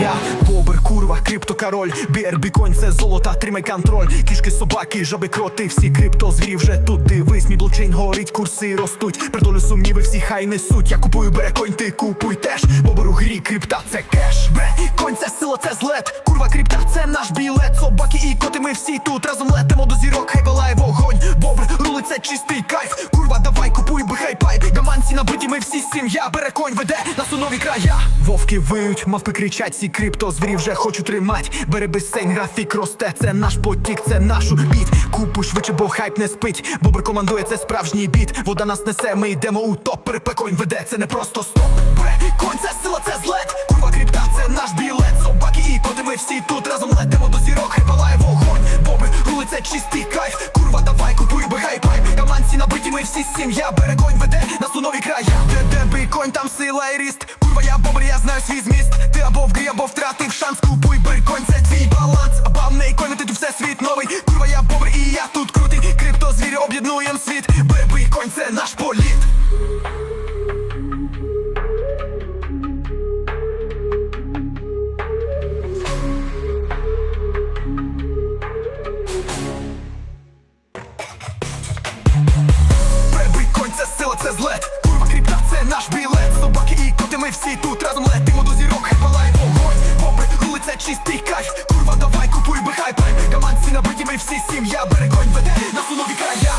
Я бобер, курва, криптокороль. BRB конь, це золота, тримай контроль. Кішки, собаки, жаби, кроти, всі крипто звірі вже тут. Дивись, мій блокчейн горить, курси ростуть. Придолю сумніви, всі хай несуть. Я купую, бере конь, ти купуй теж. Бобер у грі, крипта, це кеш. Бре, конь, це сила, це злет. Курва, крипта, це наш білет. Собаки і коти, ми всі тут разом летимо до зірок, хай палає вогонь. Бобр, рули, це чистий кайф всі сім'я Бере конь, веде нас у нові края. Вовки виють, мавпи кричать, ці крипто звірі вже хочу тримать. Бери безсень, графік росте, це наш потік, це наш біт Купуй швидше, бо хайп не спить. Бобр командує, це справжній біт. Вода нас несе, ми йдемо у топ. Перепе конь веде, це не просто стоп. Бре, конь, це сила, це злет. Курва крипта, це наш білет. Собаки і коти, ми всі тут разом летимо до зірок, хай палає вогонь Боби, рули, це чистий кайф ми всі сім'я, берегонь веде нас у нові края Де де бий там сила і ріст. Курва, я бобр, я знаю свій зміст. Ти або в грі, або втратив шанс, купуй бирконь, це твій баланс. Абавний конь, ти тут все світ новий. Курва, я бобр і я тут крутий. Крипто, звірі, об'єднуєм світ. Бебий конь, це наш по це злет. Курва кріпта, це наш білет. Собаки і коти, ми всі тут разом летимо до зірок, хай огонь, вогонь Бомби, чистий кайф. Курва, давай, купуй, бихай, пай Каманці набиті, ми всі сім'я. Берегонь веде нас у нові края.